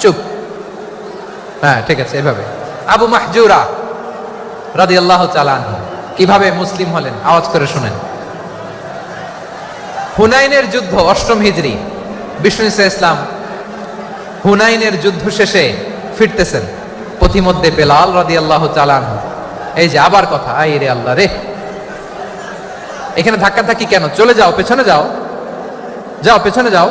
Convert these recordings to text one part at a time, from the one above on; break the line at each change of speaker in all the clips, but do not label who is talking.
চুপ। হ্যাঁ ঠিক আছে, এভাবে। আবু মাহজুরা রাদি আল্লাহ চালান কীভাবে মুসলিম হলেন? আওয়াজ করে শুনেন। হুনাইনের যুদ্ধ, অষ্টম হিজরি। বিষ্ণু ইসলাম হুনাইনের যুদ্ধ শেষে ফিরতেছেন পথিমধ্যে বেলাল রাদি আল্লাহ চালান এই যে আবার কথা আই রে আল্লাহ রে। এখানে ধাক্কা ধাক্কি কেন? চলে যাও, পেছনে যাও। যাও, পেছনে যাও।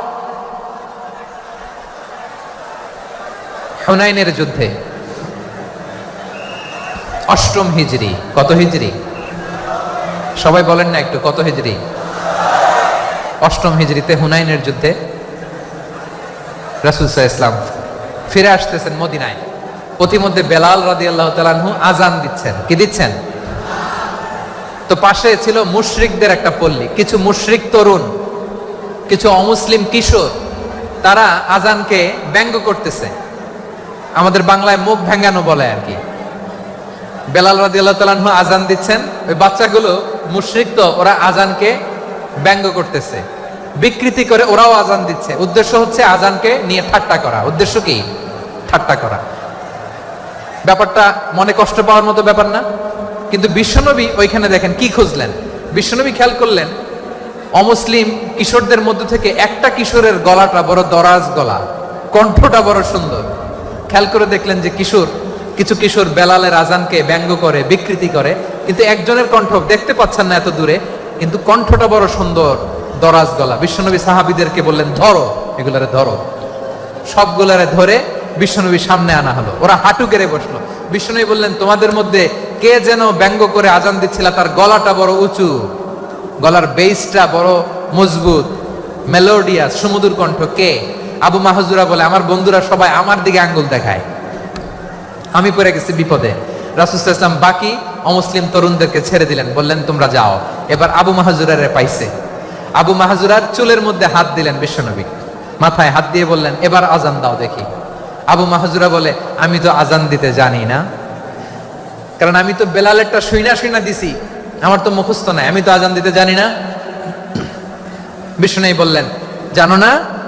হুনাইনের যুদ্ধে। অষ্টম হিজরি। কত হিজরি? সবাই বলেন না একটু, কত হিজরি? অষ্টম হিজরিতে হুনাইনের যুদ্ধে রাসুলসাহ ইসলাম ফিরে আসতেছেন মদিনায়। প্রতিমধ্যে বেলাল রাদি আল্লাহ তালানহু আজান দিচ্ছেন। কি দিচ্ছেন? তো পাশে ছিল মুশরিকদের একটা পল্লী। কিছু মুশরিক তরুণ, কিছু অমুসলিম কিশোর, তারা আজানকে ব্যঙ্গ করতেছে। আমাদের বাংলায় মুখ ভেঙ্গানো বলে আর কি। বেলাল রাদি আল্লাহ আজান দিচ্ছেন। ওই বাচ্চাগুলো মুশরিক তো, ওরা আজানকে ব্যঙ্গ করতেছে। বিকৃতি করে ওরাও আজান দিচ্ছে। উদ্দেশ্য হচ্ছে আজানকে নিয়ে ঠাট্টা করা। উদ্দেশ্য কি? ঠাট্টা করা। ব্যাপারটা মনে কষ্ট পাওয়ার মতো ব্যাপার না। কিন্তু বিশ্বনবী ওইখানে দেখেন, কি খুঁজলেন? বিশ্বনবী খেয়াল করলেন, অমুসলিম কিশোরদের মধ্যে থেকে একটা কিশোরের গলাটা বড় দরাজ গলা, কণ্ঠটা বড় সুন্দর। খেয়াল করে দেখলেন যে কিশোর, কিছু কিশোর বেলালের আজানকে ব্যঙ্গ করে, বিকৃতি করে, কিন্তু একজনের কণ্ঠ দেখতে পাচ্ছেন না এত দূরে, কিন্তু কণ্ঠটা বড় সুন্দর, দরাজ গলা। বিশ্বনবী সাহাবিদেরকে বললেন, ধরো, এগুলারে ধরো। সবগুলারে ধরে বিশ্বনবী সামনে আনা হলো। ওরা হাঁটু গেড়ে বসল। বিশ্বনবী বললেন, তোমাদের মধ্যে কে যেন ব্যঙ্গ করে আজান দিচ্ছিল, তার গলাটা বড় উঁচু। গলার বেসটা বড় মজবুত মেলোডিয়াস সমুদ্র কণ্ঠ। কে? আবু মাহজুরা বলে, আমার বন্ধুরা সবাই আমার দিকে আঙ্গুল দেখায়। আমি পড়ে গেছি বিপদে। রাসুল ইসলাম বাকি অমুসলিম তরুণদেরকে ছেড়ে দিলেন, বললেন, তোমরা যাও। এবার আবু মাহাজুরারে পাইছে। আবু মাহাজুরার চুলের মধ্যে হাত দিলেন বিশ্বনবী। মাথায় হাত দিয়ে বললেন, এবার আজান দাও দেখি। আবু মাহাজুরা বলে, আমি তো আজান দিতে জানি না। কারণ আমি তো বেলালেরটা শুইনা শুইনা দিছি। আমার তো মুখস্থ নাই। আমি তো আজান দিতে জানি না। বিষ্ণু বললেন, জানো না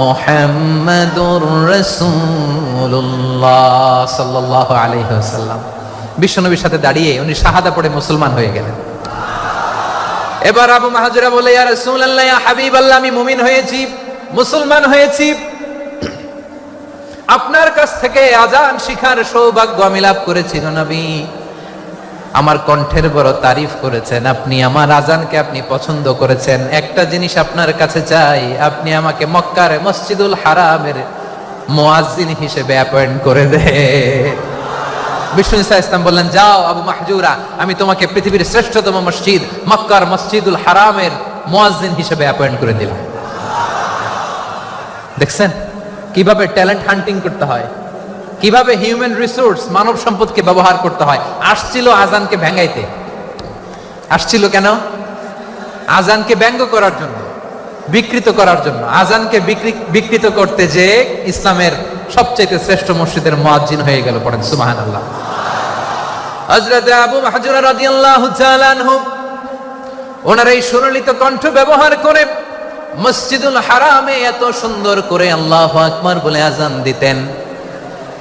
মুহাম্মাদুর রাসূলুল্লাহ সাল্লাল্লাহু আলাইহি ওয়াসাল্লাম। বিশ্বনবীর সাথে দাঁড়িয়ে উনি শাহাদা পড়ে মুসলমান হয়ে গেলেন। এবার আবু মাহাজুরা বলে, ইয়া রাসূলুল্লাহ, ইয়া হাবিবাল্লাহ, আমি মুমিন হয়েছি, মুসলমান হয়েছি। আপনার কাছ থেকে আজান শিখার সৌভাগ্য আমি লাভ করেছি নবী। আমার কণ্ঠের বড় তারিফ করেছেন। আপনি আমার আজানকে আপনি পছন্দ করেছেন। একটা জিনিস আপনার কাছে চাই, আপনি আমাকে মক্কার মসজিদুল হারামের মুয়াজ্জিন হিসেবে অ্যাপয়েন্ট করে দে। বিষ্ণু ইসা ইসলাম বললেন, যাও আবু মাহজুরা, আমি তোমাকে পৃথিবীর শ্রেষ্ঠতম মসজিদ, মক্কার মসজিদুল হারামের মুয়াজ্জিন হিসেবে অ্যাপয়েন্ট করে দিলাম। দেখছেন? কীভাবে ট্যালেন্ট হান্টিং করতে হয়? কীভাবে হিউম্যান রিসোর্স মানব সম্পদকে ব্যবহার করতে হয়? আসছিল আজানকে ভেঙ্গাইতে। আসছিল কেন? আজানকে ব্যঙ্গ করার জন্য, বিকৃত করার জন্য। আজানকে বিকৃ- বিকৃত করতে যে ইসলামের সবচেয়ে শ্রেষ্ঠ মসজিদের মুয়াজ্জিন হয়ে গেল পড়েন সুবাহান আল্লাহ হযরত আবু মাহজুরা রাদিয়াল্লাহু তাআলা আনহু, ওনার এই সুরলিত কণ্ঠ ব্যবহার করে মসজিদুল হারামে এত সুন্দর করে আল্লাহ আকবার বলে আজান দিতেন।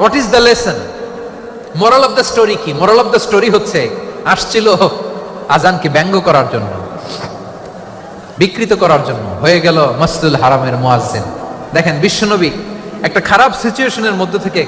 what is the lesson moral of the story কি? মোরাল অফ দ্য স্টোরি হচ্ছে, আসছিল আজানকে ব্যঙ্গ করার জন্য, বিকৃত করার জন্য। হয়ে গেল মসজিদুল হারামের মুয়াজ্জিন। দেখেন বিশ্বনবী একটা খারাপ সিচুয়েশনের মধ্যে থেকে